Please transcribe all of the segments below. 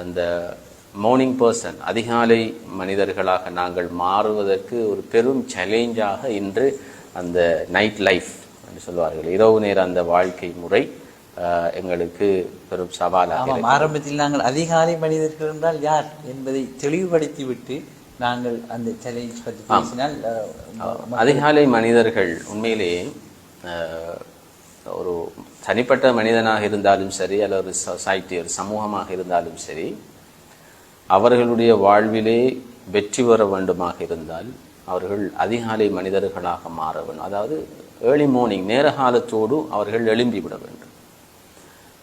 அந்த morning person அதிகாலை மனிதர்களாக நாங்கள் மாறுவதற்கு ஒரு பெரும் சேலஞ்சாக இன்று அந்த நைட் லைஃப் என்று சொல்வார்கள். இரவு நேர அந்த வாழ்க்கை முறை எங்களுக்கு பெரும் சவாலாக ஆரம்பத்தில் நாங்கள் அதிகாலை மனிதர்கள் என்றால் யார் என்பதை தெளிவுபடுத்திவிட்டு நாங்கள் அந்த சேலஞ்ச் பற்றி பேசினால் அதிகாலை மனிதர்கள் உண்மையிலேயே தனிப்பட்ட மனிதனாக இருந்தாலும் சரி அல்லது ஒரு சொசைட்டி ஒரு சமூகமாக இருந்தாலும் சரி அவர்களுடைய வாழ்விலே வெற்றி பெற வேண்டுமாக இருந்தால் அவர்கள் அதிகாலை மனிதர்களாக மாற வேண்டும். அதாவது ஏர்லி மார்னிங் நேர காலத்தோடு அவர்கள் எழும்பி விட வேண்டும்.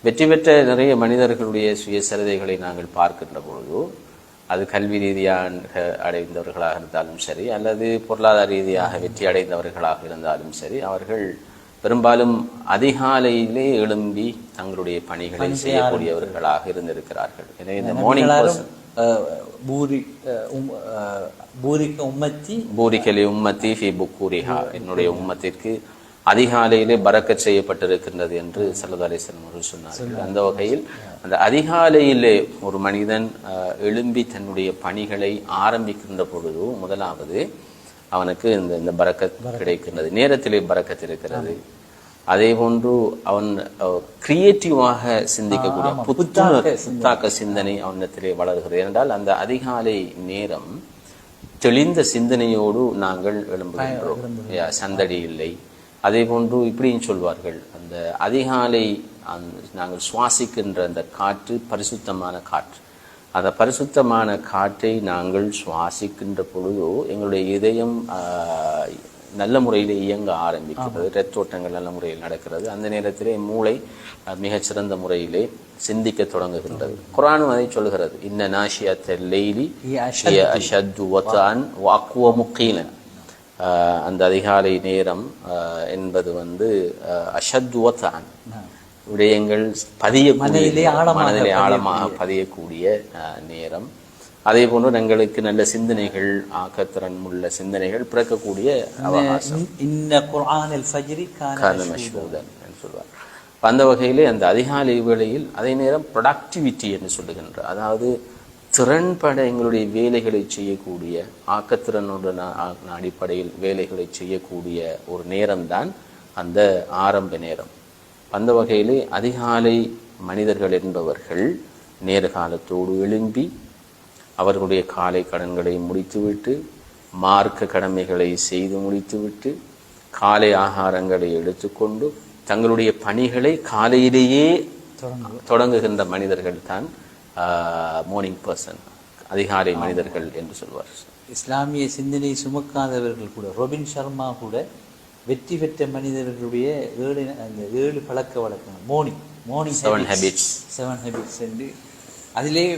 வெற்றி பெற்ற நிறைய மனிதர்களுடைய சுயசரிதைகளை நாங்கள் பார்க்கின்ற பொழுது அது கல்வி ரீதியாக அடைந்தவர்களாக இருந்தாலும் சரி அல்லது பொருளாதார ரீதியாக வெற்றி அடைந்தவர்களாக இருந்தாலும் சரி அவர்கள் பெரும்பாலும் அதிகாலையிலே எழும்பி தங்களுடைய பணிகளை செய்யக்கூடியவர்களாக இருந்திருக்கிறார்கள். எனவே இந்த மார்னிங் பூரி பூரிக்க உம்மத்தி. பூரிக்கலி உம்மத்தி ஃபி புக்கூரிஹா. என்னுடைய உம்மத்திற்கு அதிகாலையிலே பறக்கச் செய்யப்பட்டிருக்கின்றது என்று சல்லா அலிஸ்லாம் அவர்கள் சொன்னார்கள். அந்த வகையில் அந்த அதிகாலையிலே ஒரு மனிதன் எழும்பி தன்னுடைய பணிகளை ஆரம்பிக்கின்ற பொழுது முதலாவது அவனுக்கு இந்த இந்த பறக்கத் கிடைக்கின்றது. நேரத்திலே பறக்கத் இருக்கிறது. அதே போன்று அவன் கிரியேட்டிவாக சிந்திக்கக்கூடிய புத்துணர் புத்தாக்க சிந்தனை. அவனிடத்திலே வளர்கிறது. ஏனென்றால் அந்த அதிகாலை நேரம் தெளிந்த சிந்தனையோடு நாங்கள் எழும்புகின்றோம் யா, சந்தடி இல்லை. அதே போன்று இப்படியும் சொல்வார்கள். அந்த அதிகாலை அந்த நாங்கள் சுவாசிக்கின்ற அந்த காற்று பரிசுத்தமான காற்று. அந்த பரிசுத்தமான காற்றை நாங்கள் சுவாசிக்கின்ற பொழுதோ எங்களுடைய இதயம் நல்ல முறையில் இயங்க ஆரம்பிக்கிறது. ரத்தோட்டங்கள் நல்ல முறையில் நடக்கிறது. அந்த நேரத்திலே மூளை மிகச்சிறந்த முறையிலே சிந்திக்க தொடங்குகின்றது. குரானும் அதை சொல்கிறது இன்ன நாஷியத்த லெய்லி அஷத்து. வத்தான் வாக்குவ முக்கீலன். அந்த அதிகாலை நேரம் என்பது வந்து வத்தான். விடயங்கள் பதியக்கூடிய மனதிலே ஆழமாக மனதிலே ஆழமாக பதியக்கூடிய நேரம். அதே போன்று எங்களுக்கு நல்ல சிந்தனைகள் ஆக்கத்திறன் உள்ள சிந்தனைகள் பிறக்கக்கூடிய அவகாசம். இன்- இன்ன குர்ஆனில் ஃபஜ்ரி கான காரண மஷ்ஹூதன் என்று சொல்வார். அப்ப அந்த வகையிலே அந்த அதிகாலை வேளையில் அதே நேரம் ப்ரொடக்டிவிட்டி என்று சொல்லுகின்ற அதாவது திறன்பட எங்களுடைய வேலைகளை செய்யக்கூடிய ஆக்கத்திறனுடன் அடிப்படையில் வேலைகளை செய்யக்கூடிய ஒரு நேரம்தான் அந்த ஆரம்ப நேரம். அந்த வகையிலே அதிகாலை மனிதர்கள் என்பவர்கள் நேர காலத்தோடு எழும்பி அவர்களுடைய காலை கடன்களை முடித்துவிட்டு மார்க்க கடமைகளை செய்து முடித்துவிட்டு காலை ஆகாரங்களை எடுத்துக்கொண்டு தங்களுடைய பணிகளை காலையிலேயே தொடங்குகின்ற மனிதர்கள் தான் மார்னிங் பர்சன் அதிகாலை மனிதர்கள் என்று சொல்வார். இஸ்லாமிய சிந்தனை சுமக்காதவர்கள் கூட ரொபின் சர்மா கூட வெற்றி பெற்ற மனிதர்களுடைய ஏழு அந்த ஏழு பழக்க வழக்கங்கள். Morning morning Seven habits. Seven habits என்று. அதிலே